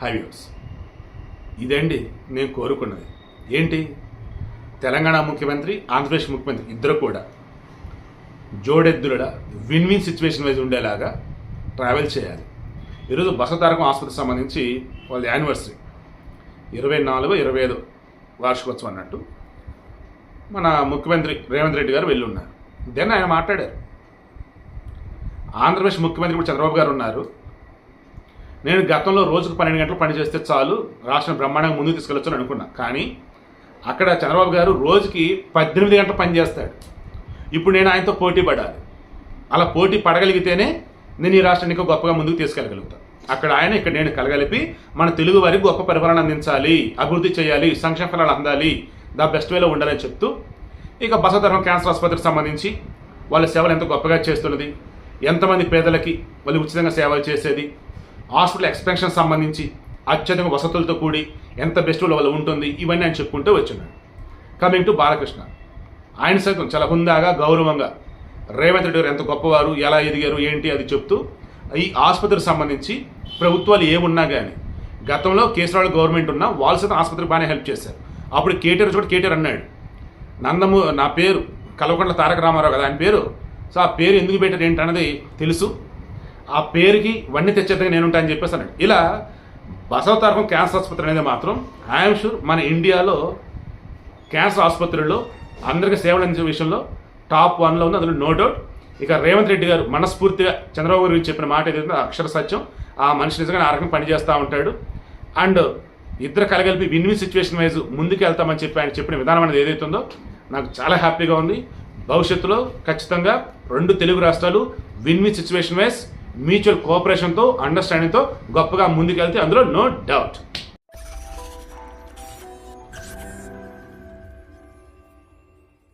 హైవ్యూస్ ఇదండి నేను కోరుకున్నది? ఏంటి? తెలంగాణ ముఖ్యమంత్రి ఆంధ్రప్రదేశ్ ముఖ్యమంత్రి ఇద్దరు కూడా జోడెద్దుల విన్ విన్ సిచ్యువేషన్ వైజ్ ఉండేలాగా ట్రావెల్ చేయాలి. ఈరోజు బసతారకం ఆసుపత్రికి సంబంధించి వాళ్ళ యానివర్సరీ ఇరవై నాలుగు ఇరవై ఐదు వార్షికోత్సవం అన్నట్టు మన ముఖ్యమంత్రి రేవంత్ రెడ్డి గారు వెళ్ళి ఉన్నారు దెన్ ఆయన మాట్లాడారు? ఆంధ్రప్రదేశ్ ముఖ్యమంత్రి కూడా చంద్రబాబు గారు ఉన్నారు. నేను గతంలో రోజుకు పన్నెండు గంటలు పని చేస్తే చాలు రాష్ట్రం బ్రహ్మాండంగా ముందుకు తీసుకెళ్ళొచ్చు అని అనుకున్నా. కానీ అక్కడ చంద్రబాబు గారు రోజుకి పద్దెనిమిది గంటలు పనిచేస్తాడు ఇప్పుడు నేను ఆయనతో పోటీ పడాలి. అలా పోటీ పడగలిగితేనే నేను ఈ రాష్ట్రాన్ని ఇంకా గొప్పగా ముందుకు తీసుకెళ్ళగలుగుతాను అక్కడ ఆయన ఇక్కడ నేను కలగలిపి మన తెలుగు వారికి గొప్ప పరిపాలన అందించాలి అభివృద్ధి చేయాలి సంక్షేమ ఫలాలు అందాలి ద బెస్ట్ వేలో ఉండాలని చెప్తూ ఇక బసధర్మం క్యాన్సర్ ఆసుపత్రికి సంబంధించి వాళ్ళ సేవలు ఎంత గొప్పగా చేస్తున్నది ఎంతమంది పేదలకి వాళ్ళు ఉచితంగా సేవలు చేసేది హాస్పిటల్ ఎక్స్పెన్షన్ సంబంధించి అత్యధిక వసతులతో కూడి ఎంత బెస్ట్ వాళ్ళు ఉంటుంది ఇవన్నీ ఆయన చెప్పుకుంటూ వచ్చినాడు. Coming to Balakrishna. ఆయన సైతం చాలా హుందాగా గౌరవంగా రేవంత్ రెడ్డి గారు ఎంత గొప్పవారు ఎలా ఎదిగారు ఏంటి అది చెప్తూ ఈ ఆసుపత్రికి సంబంధించి ప్రభుత్వాలు ఏమున్నా కానీ గతంలో కేసీఆర్ గవర్నమెంట్ ఉన్నా వాళ్ళు సైతం ఆసుపత్రికి బాగానే హెల్ప్ చేశారు. అప్పుడు కేటీఆర్ చోట కేటీఆర్ అన్నాడు నందము నా పేరు కల్వకుంట్ల తారక రామారావు కదా ఆయన పేరు. సో ఆ పేరు ఎందుకు పెట్టారు ఏంటన్నది తెలుసు. ఆ పేరుకి వన్నీ తెచ్చేట్టుగా నేను అని చెప్పేసి అన్నాడు. ఇలా బసవతారకం క్యాన్సర్ ఆసుపత్రి అనేది మాత్రం ఐఎమ్ షూర్ మన ఇండియాలో క్యాన్సర్ ఆసుపత్రుల్లో అందరికీ సేవలు అందించే విషయంలో టాప్ వన్లో ఉంది. అందులో నో డౌట్. ఇక రేవంత్ రెడ్డి గారు మనస్ఫూర్తిగా చంద్రబాబు గారు గురించి చెప్పిన మాట ఏదైతే అక్షర సత్యం. ఆ మనిషి నిజంగా ఆ రకంగా పనిచేస్తూ ఉంటాడు. అండ్ ఇద్దరు కలగలిపి విన్ విన్ సిచ్యువేషన్ వైజ్ ముందుకు వెళ్తామని చెప్పి ఆయన చెప్పిన విధానం అనేది ఏదైతే ఉందో నాకు చాలా హ్యాపీగా ఉంది. భవిష్యత్తులో ఖచ్చితంగా రెండు తెలుగు రాష్ట్రాలు win win situation wise mutual కోఆపరేషన్తో అండర్స్టాండింగ్తో గొప్పగా ముందుకెళ్తే అందులో నో డౌట్.